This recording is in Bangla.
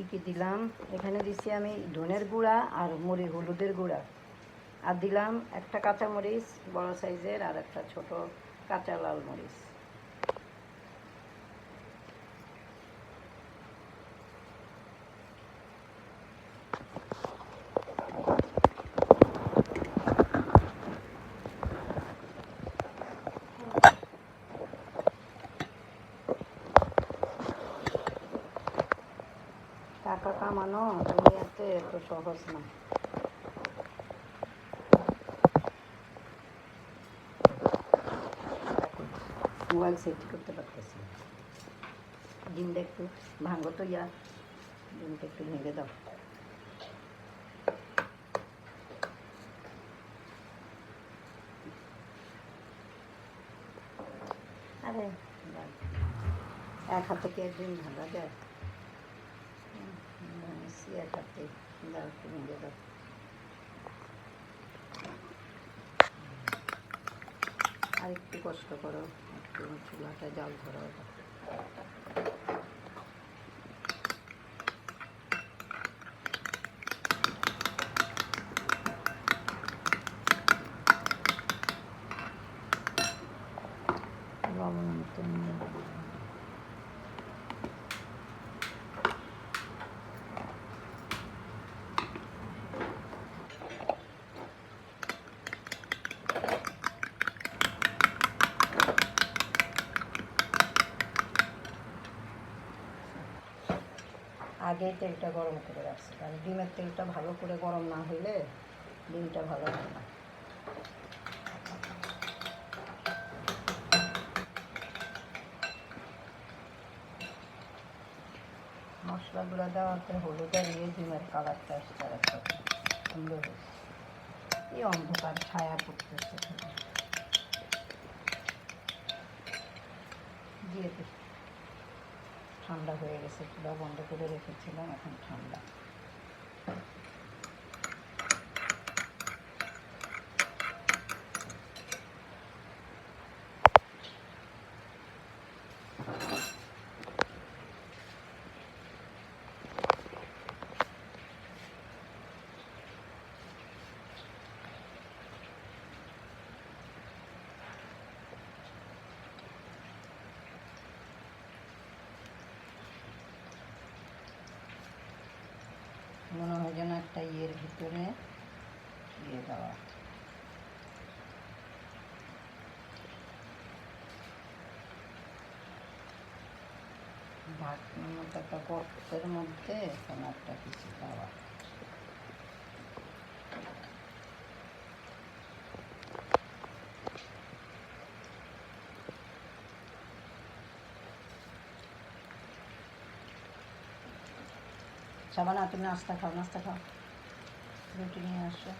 কী কি দিলাম? এখানে দিছি আমি ধনের গুঁড়া আর মুড়ি, হলুদের গুঁড়া। আর দিলাম একটা কাঁচা মরিচ বড় সাইজের, আর একটা ছোট কাঁচা লাল মরিচ। টাকা কামানো দুনিয়াতে এত সহজ না মোবাইল সেট করতে পারতেছি। ডিমটা একটু ভাঙো তো ইয়া, ডিমটা একটু ভেঙে দাও আরে। এক হাতে কি একদিন ভাঙা যায় এক হাতে দাও আর একটু কষ্ট করো একটু চুলাটা জল ধরো লবণ আগে তেলটা গরম করে রাখছি, কারণ ডিমের তেলটা ভালো করে গরম না হইলে ডিমটা ভালো হয় না। মশলাগুলো দেওয়ার পরে হলুদ আর ইয়ে ডিমের কালারটা আসছে সুন্দর এই অন্ধকার ছায়া ঠান্ডা হয়ে গেছে চুলা বন্ধ করে রেখেছিলাম এখন ঠান্ডা। মনে হয় যেন একটা ইয়ের ভিতরে দিয়ে দেওয়া। ভাত মতো একটা গর্তের মধ্যে কোনো একটা কিছু দেওয়া। সাবানা তুমি নাস্তা খাও নাস্তা খাও। রুটি নিয়ে আসো।